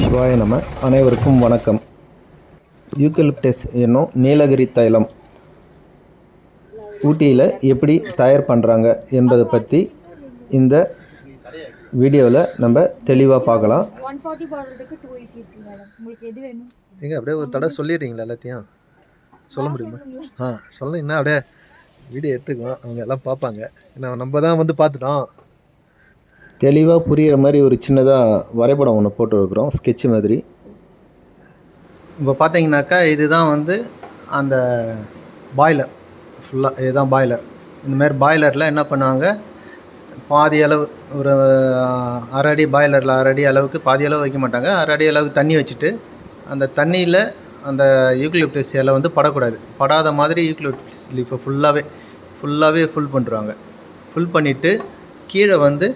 சிவாய நம. அனைவருக்கும் வணக்கம். யூக்கலிப்டஸ் என்னும் நீலகிரி தைலம் ஊட்டியில் எப்படி தயார் பண்ணுறாங்க என்பதை பற்றி இந்த வீடியோவில் நம்ம தெளிவாக பார்க்கலாம். எங்க அப்படியே ஒரு தடவை சொல்லிடுறீங்களா எல்லாத்தையும்? சொல்ல முடியுமா? ஆ சொல்லிங்கன்னா அப்படியே வீடியோ எடுத்துக்குவோம். அவங்க எல்லாம் பார்ப்பாங்க. ஏன்னா நம்ம தான் வந்து பார்த்துட்டோம். தெளிவாக புரிகிற மாதிரி ஒரு சின்னதாக வரைபடம் ஒன்று போட்டுருக்குறோம் ஸ்கெட்சு மாதிரி. இப்போ பார்த்தீங்கன்னாக்கா இதுதான் வந்து அந்த பாய்லர் ஃபுல்லாக இதுதான் பாய்லர் இந்தமாரி பாய்லரில் என்ன பண்ணுவாங்க? பாதி அளவு ஒரு அரை அடி பாய்லரில் அரை அடி அளவுக்கு பாதி அளவு வைக்க மாட்டாங்க. அரை அடி அளவுக்கு தண்ணி வச்சுட்டு அந்த தண்ணியில் அந்த யூக்லிப்டஸ் இலை வந்து படக்கூடாது. படாத மாதிரி யூக்லிப்டஸ் லீஃபை ஃபுல்லாகவே ஃபுல்லாகவே ஃபுல் பண்ணுறாங்க ஃபுல் பண்ணிவிட்டு கீழே வந்து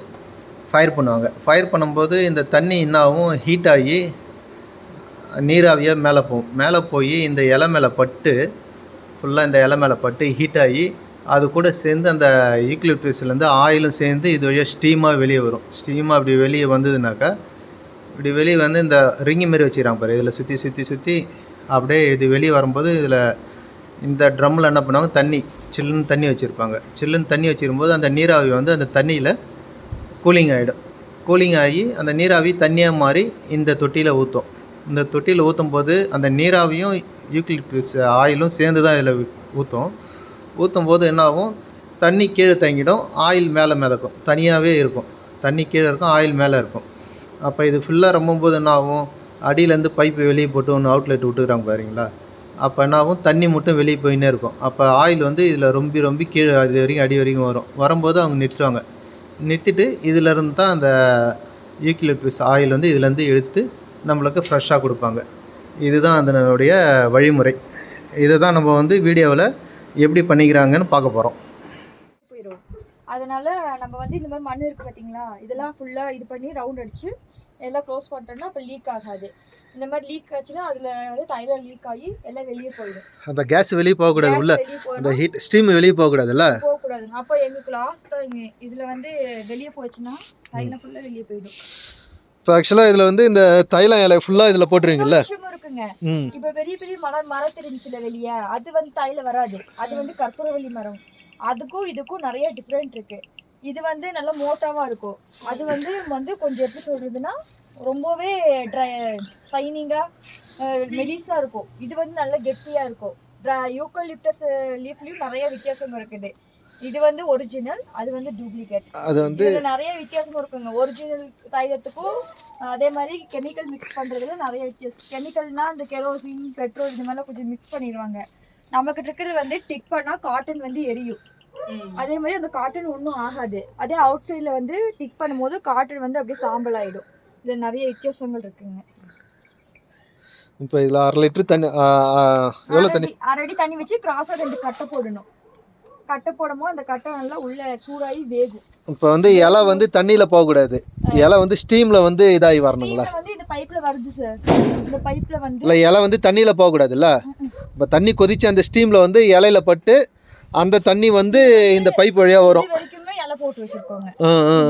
ஃபயர் பண்ணுவாங்க. ஃபயர் பண்ணும்போது இந்த தண்ணி என்ன ஆகும்? ஹீட் ஆகி நீராவியாக மேலே போகும் மேலே போய் இந்த இலை மேலே பட்டு ஃபுல்லாக இந்த இலை மேலே பட்டு ஹீட் ஆகி அது கூட சேர்ந்து அந்த ஈக்லிப்டஸ்லேருந்து ஆயிலும் சேர்ந்து இது வழியாக ஸ்டீமாக வெளியே வரும். ஸ்டீமாக அப்படி வெளியே வந்ததுனாக்கா இப்படி வெளியே வந்து இந்த ரிங்கி மாரி வச்சுக்கிறாங்க பாரு. இதில் சுற்றி சுற்றி சுற்றி அப்படியே இது வெளியே வரும்போது இதில் இந்த ட்ரம்மில் என்ன பண்ணுவாங்க? தண்ணி சில்லுன்னு தண்ணி வச்சுருப்பாங்க. சில்லுன்னு தண்ணி வச்சிருக்கும்போது அந்த நீராவி வந்து அந்த தண்ணியில் கூலிங் ஆகிடும் கூலிங் ஆகி அந்த நீராவி தண்ணியாக மாறி இந்த தொட்டியில் ஊற்றும் இந்த தொட்டியில் ஊற்றும் போது அந்த நீராவியும் யூக்லிப்டஸ் ஆயிலும் சேர்ந்து தான் இதில் ஊற்றும் ஊற்றும் போது என்ன ஆகும் தண்ணி கீழே தங்கிடும் ஆயில் மேலே மிதக்கும். தனியாகவே இருக்கும். தண்ணி கீழே இருக்கும் ஆயில் மேலே இருக்கும். அப்போ இது ஃபுல்லாக ரொம்பும்போது என்ன ஆகும் அடியிலேருந்து பைப்பு வெளியே போட்டு ஒன்று அவுட்லெட் விட்டுக்கிறாங்க பாருங்களா? அப்போ என்ன ஆகும் தண்ணி மட்டும் வெளியே போயின்னே இருக்கும். அப்போ ஆயில் வந்து இதில் ரொம்பி ரொம்பி கீழே அது வரைக்கும் அடி வரைக்கும் வரும். வரும்போது அவங்க நிறுத்துவாங்க. நிறுத்திட்டு இதிலேருந்து தான் அந்த யூக்கிலிப்டஸ் ஆயில் வந்து இதுலேருந்து எடுத்து நம்மளுக்கு ஃப்ரெஷ்ஷாக கொடுப்பாங்க. இதுதான் அதனுடைய வழிமுறை. இதை தான் நம்ம வந்து வீடியோவில் எப்படி பண்ணிக்கிறாங்கன்னு பார்க்க போகிறோம் போயிடும் அதனால் நம்ம வந்து இந்த மாதிரி மண் இருக்கு பார்த்தீங்களா இதெல்லாம் ஃபுல்லாக இது பண்ணி ரவுண்ட் அடித்து எல்லாம் க்ளோஸ் பண்ணிட்டோம்னா அப்போ லீக் ஆகாது. இந்த மாதிரி லீக் ஆச்சுன்னா அதுல வந்து தைலம் லீக் ஆகி எல்லாம் வெளியே போயிடும். அந்த கேஸ் வெளியே போகக்கூடாது உள்ள. அந்த ஹீட் ஸ்டீம் வெளியே போகக்கூடாதுல்ல? போகக்கூடாதுங்க. அப்போ எங்களுக்கு லாஸ் தான் இங்க. இதுல வந்து வெளியே போச்சுன்னா தைலம் ஃபுல்லா வெளியே போயிடும். இப்போ ஆக்சுவலாக இதில் வந்து இந்த தைலம் இலை ஃபுல்லாக இதில் போட்டுருவீங்கல்ல? இருக்குங்க. இப்ப பெரிய பெரிய மரம் மரம் தெரிஞ்சுல வெளியே. அது வந்து தைல வராது. அது வந்து கற்பூரவள்ளி மரம். அதுக்கும் இதுக்கும் நிறைய டிஃப்ரெண்ட் இருக்கு. இது வந்து நல்ல மோட்டாவா இருக்கும். அது வந்து வந்து கொஞ்சம் எப்படி சொல்றதுன்னா ரொம்பவே ட்ரை ஷைனிங்கா மெலிசா இருக்கும். இது வந்து நல்ல கெட்டியா இருக்கும். யூக்கலிப்டஸ் லீஃப்லயும் நிறைய வித்தியாசம் இருக்குது. இது வந்து ஒரிஜினல் அது வந்து டூப்ளிகேட் அது வந்து நிறைய வித்தியாசம் இருக்குங்க. ஒரிஜினல் தைலத்துக்கும் அதே மாதிரி கெமிக்கல் மிக்ஸ் பண்றதுல நிறைய வித்தியாசம் கெமிக்கல்னா இந்த கெரோசின் பெட்ரோல் இந்த மாதிரிலாம் கொஞ்சம் மிக்ஸ் பண்ணிடுவாங்க. நமக்கு இருக்கிறது வந்து டிக் பண்ணா காட்டன் வந்து எரியும். அதே மாதிரி அந்த காட்டன் ஒன்றும் ஆகாது. அதே அவுட் சைடில் வந்து டிக் பண்ணும்போது காட்டன் வந்து அப்படியே சாம்பல் ஆயிடும். இதுல நிறைய வித்தியாசங்கள் இருக்குங்க. இப்போ இதில் அரை லிட்டர் தண்ணி எவ்வளோ தண்ணி? அரடி அரடி தண்ணி வச்சு கிராஸா ரெண்டு கட்டை போடணும். கட்டை போடும்போது அந்த கட்டை நல்லா உள்ள சூடாகி வேகும். இப்போ வந்து இலை வந்து தண்ணியில் போகக்கூடாது. இலை வந்து ஸ்டீமில் வந்து இதாகி வரணுங்களா வந்து இந்த பைப்ல வருது சார் இந்த பைப்ல வந்து இல்லை இலை வந்து தண்ணியில் போகக்கூடாதுல்ல. இப்போ தண்ணி கொதிச்சு அந்த ஸ்டீமில் வந்து இலையில பட்டு அந்த தண்ணி வந்து இந்த பைப் வழியாக வரும். இலை போட்டு வச்சிருக்கோங்க.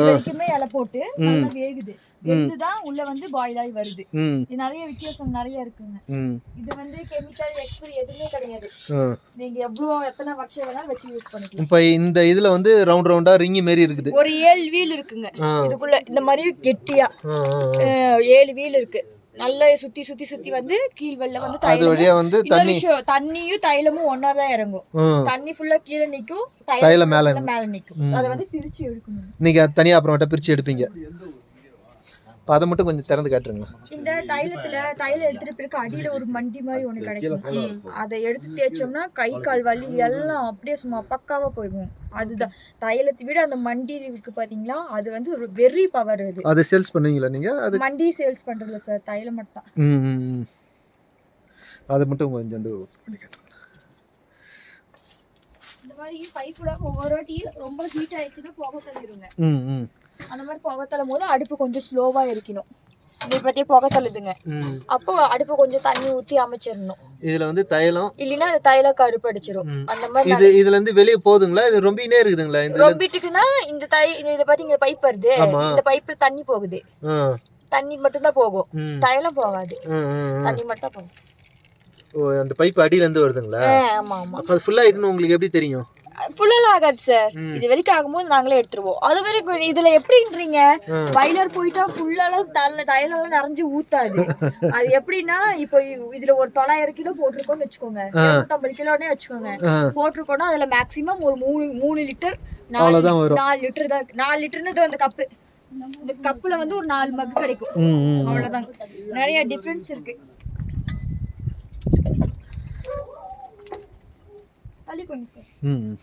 வரைக்குமே இலை போட்டு நல்லா வேகுது. வெந்துதான் உள்ள வந்து பாயில் ஆகி வருது. நிறைய வித்தியாசம் நிறைய இருக்குங்க. இது வந்து கெமிக்கல் எக்ஸ்பிரி எதுவுமே கிடையாது. நீங்க எவ்வளவு எத்தனை வருஷம் வேணாலும் வச்சு யூஸ் பண்ணிக்கலாம். இப்போ இந்த இதில் வந்து ரவுண்ட் ரவுண்டாக ரிங்கி மாரி இருக்குது. ஒரு ஏழு வீல் இருக்குங்க. இதுக்குள்ள இந்த மாதிரி கெட்டியா ஏழு வீல் இருக்கு. நல்லா சுத்தி சுத்தி சுத்தி வந்து கீழ் வெள்ள வந்து அது வந்து தண்ணி தண்ணியும் தைலமும் ஒன்னா தான் இறங்கும். தண்ணி ஃபுல்லா கீழே நிக்கும் தைலம் மேல மேல நிக்கும். அதை வந்து பிரிச்சு எடுக்கணும். நீங்கள் தனியாக அப்புறமேட்டா பிரித்து எடுப்பீங்க. இப்போ அதை மட்டும் கொஞ்சம் திறந்து காட்டுருங்க இந்த தைலத்துல தைலம் எடுத்துட்டு பிறகு அடியில ஒரு மண்டி மாதிரி ஒண்ணு கிடைக்கும். அதை எடுத்து தேய்ச்சோம்னா கை கால் வலி எல்லாம் அப்படியே சும்மா பக்காவா போயிடும். அதுதான். தைலத்தை விட அந்த மண்டி இருக்கு பாத்தீங்களா? அது வந்து ஒரு வெறி பவர் அது. அது சேல்ஸ் பண்ணுவீங்களா நீங்கள் அது மண்டி சேல்ஸ் பண்றதுல சார் தைலம் மட்டும் தான் ம் ம், ம். அது மட்டும் கொஞ்சம் இந்த மாதிரி பைப்புல ஒவ்வொரு வாட்டி ரொம்ப ஹீட் ஆயிடுச்சுன்னா புகை தள்ளிடுங்க ம் ம். அந்த மாதிரி புகை தள்ளும் போது அடுப்பு கொஞ்சம் ஸ்லோவா எரிக்கணும். இதை பத்தி புகை தள்ளுதுங்க. அப்போ அடுப்பு கொஞ்சம் தண்ணி ஊத்தி அமைச்சிடணும். இதில் வந்து தைலம். இல்லைன்னா அது தைலம் கருப்படிச்சிரும் ம். அந்த மாதிரி இது இதுல இருந்து வெளியே போகுதுங்களா இது ரொம்பினே இருக்குதுங்களா? இந்த ரொம்பிட்டுக்குன்னா இந்த தை இதை பாத்தீங்க பைப் வருது. இந்த பைப்ல தண்ணி போகுது. தண்ணி மட்டும் தான் போகும். தைலம் போகாது. தண்ணி மட்டும் தான் போகும். ஓ அந்த பைப் அடியிலேருந்து வருதுங்களா? ஆ, ஆமா ஆமா. அப்போ அது ஃபுல்லாக இதுன்னு உங்களுக்கு எப்படி தெரியும்? ஃபுல்லெல்லாம் ஆகாது சார். இது வரைக்கும் ஆகும்போது நாங்களே எடுத்துருவோம். அது வரைக்கும் இதுல எப்படின்றீங்க? ம். வைலர் போயிட்டா ஃபுல்லாலாம் தலை தைலெல்லாம் நிறைஞ்சு ஊத்தாது. அது எப்படின்னா இப்போ இதுல ஒரு தொள்ளாயிரம் கிலோ போட்டிருக்கோம்னு வச்சுக்கோங்க. இருநூத்தம்பது கிலோனே வச்சுக்கோங்க. போட்டிருக்கோம்னா அதுல மேக்ஸிமம் ஒரு மூணு மூணு லிட்டர் வரும். நாலு லிட்டர் தான். நாலு லிட்டர்னு அந்த கப்பு இந்த கப்புல வந்து ஒரு நாலு மக் கிடைக்கும். அவ்வளவுதான். நிறைய டிஃபரன்ஸ் இருக்கு. சார் ம்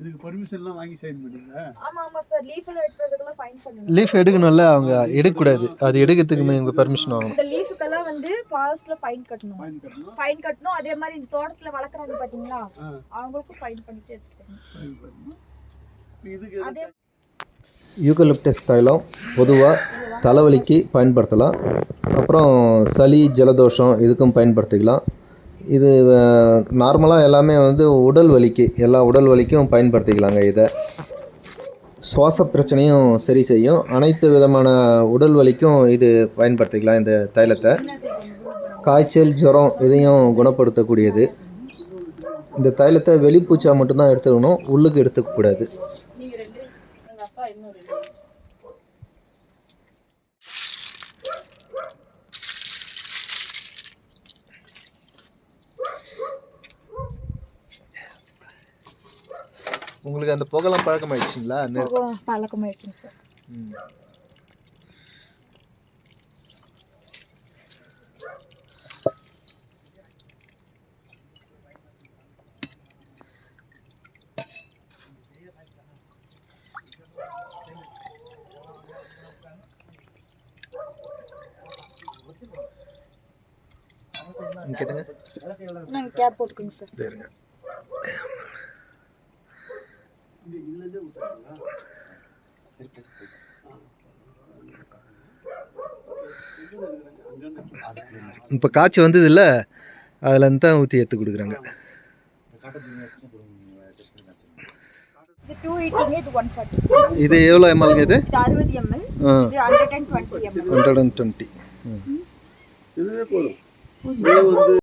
இதுக்கு பர்மிஷன்லாம் வாங்கி சைன் பண்ணீங்களா ஆமா ஆமா சார் லீஃப் எல்லாம் எடுக்கிறதுக்கெல்லாம் ஃபைன் பண்ணுங்க லீஃப் எடுக்கணும்ல அவங்க எடுக்கக்கூடாது. அது எடுக்கிறதுக்கு இவங்க பர்மிஷன் வாங்கணும். இந்த லீஃபுக்கெல்லாம் வந்து ஃபாரஸ்ட்ல ஃபைன் கட்டணும். ஃபைன் கட்டணும். ஃபைன் கட்டணும். அதே மாதிரி இந்த தோட்டத்துல வளர்க்குறாங்க பாத்தீங்களா. அவங்களுக்கும் ஃபைன் பண்ணிட்டு இப்போ இதுக்கு அதே யூகலிப்டஸ் தைலம் பொதுவாக தலைவலிக்கு பயன்படுத்தலாம். அப்புறம் சளி ஜலதோஷம் இதுக்கும் பயன்படுத்திக்கலாம். இது நார்மலாக எல்லாமே வந்து உடல் வலிக்கு எல்லா உடல் வலிக்கும் பயன்படுத்திக்கலாங்க இதை. சுவாச பிரச்சனையும் சரி செய்யும். அனைத்து விதமான உடல் வலிக்கும் இது பயன்படுத்திக்கலாம் இந்த தைலத்தை. காய்ச்சல் ஜுரம் இதையும் குணப்படுத்தக்கூடியது. இந்த தைலத்தை வெளிப்பூச்சா மட்டும்தான் எடுத்துக்கணும் உள்ளுக்கு எடுத்துக்கக்கூடாது. உங்களுக்கு அந்த புகைலாம் பழக்கமாயிடுச்சிங்களா? அந்த போகும் பழக்கமாயிடுச்சுங்க சார். கேட்டுங்க. நாங்கள் கேப் போட்டுக்கோங்க சார். சரிங்க. இது அங்கேருந்து இப்போ காய்ச்சி வந்தது இல்லை அதில் தான் ஊற்றி எடுத்து கொடுக்குறாங்க. இது எவ்வளோ எம்எல்ங்க இது அறுபது எம்எல் ஹண்ட்ரட் அண்ட் டுவெண்ட்டி இதுவே போதும்.